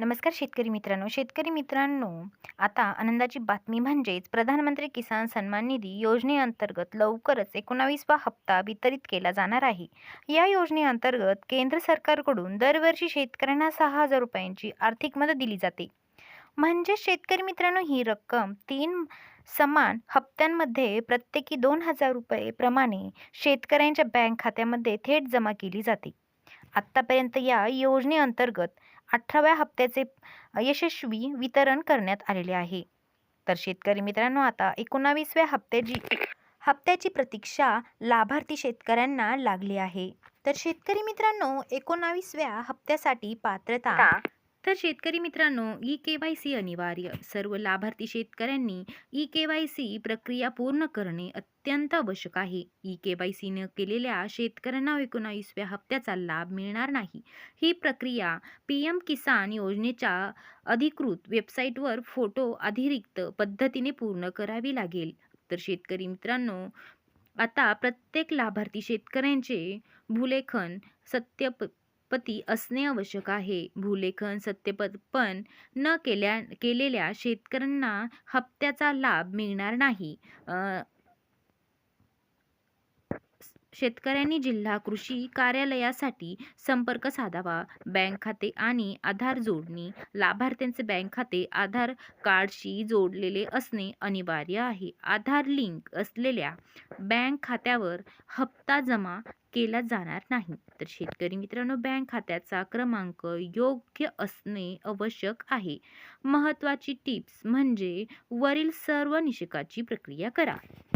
नमस्कार शेतकरी मित्रांनो. शेतकरी मित्रांनो आता आनंदाची बातमी म्हणजेच प्रधानमंत्री किसान सन्मान निधी योजनेअंतर्गत लवकरच एकोणावीसवा हप्ता वितरित केला जाणार आहे. या योजनेअंतर्गत केंद्र सरकारकडून दरवर्षी शेतकऱ्यांना सहा हजार रुपयांची आर्थिक मदत दिली जाते. म्हणजे शेतकरी मित्रांनो ही रक्कम तीन समान हप्त्यांमध्ये प्रत्येकी दोन हजार रुपये प्रमाणे शेतकऱ्यांच्या बँक खात्यामध्ये थेट जमा केली जाते. आत्तापर्यंत या योजनेअंतर्गत अठराव्या हप्त्याचे यशस्वी वितरण करण्यात आलेले आहे. तर शेतकरी मित्रांनो आता एकोणावीसव्या हप्त्याची हप्त्याची प्रतीक्षा लाभार्थी शेतकऱ्यांना लागली आहे. तर शेतकरी मित्रांनो एकोणावीसव्या हप्त्यासाठी पात्रता तर शेतकरी मित्रांनो ई के वाय सी अनिवार्य. सर्व लाभार्थी शेतकऱ्यांनी ई के वाय सी प्रक्रिया पूर्ण करणे अत्यंत आवश्यक आहे. ई के वाय सी न केलेल्या शेतकऱ्यांना एकोणावीसव्या हप्त्याचा लाभ मिळणार नाही. ही प्रक्रिया पी एम किसान योजनेच्या अधिकृत वेबसाईटवर फोटो अधिरिक्त पद्धतीने पूर्ण करावी लागेल. तर शेतकरी मित्रांनो आता प्रत्येक लाभार्थी शेतकऱ्यांचे भूलेखन सत्यप पती असणे आवश्यक आहे. भूलेखन सत्यपण न केल्या केलेल्या शेतकऱ्यांना हप्त्याचा लाभ मिळणार नाही. शेतकऱ्यांनी जिल्हा कृषी कार्यालयासाठी संपर्क साधावा. बँक खाते आणि आधार जोडणी. लाभार्थ्यांचे बँक खाते आधार कार्डशी जोडलेले असणे अनिवार्य आहे. आधार लिंक असलेल्या बँक खात्यावर हप्ता जमा केला जाणार नाही. तर शेतकरी मित्रांनो बँक खात्याचा क्रमांक योग्य असणे आवश्यक आहे. महत्त्वाची टिप्स म्हणजे वरील सर्व निषेकाची प्रक्रिया करा.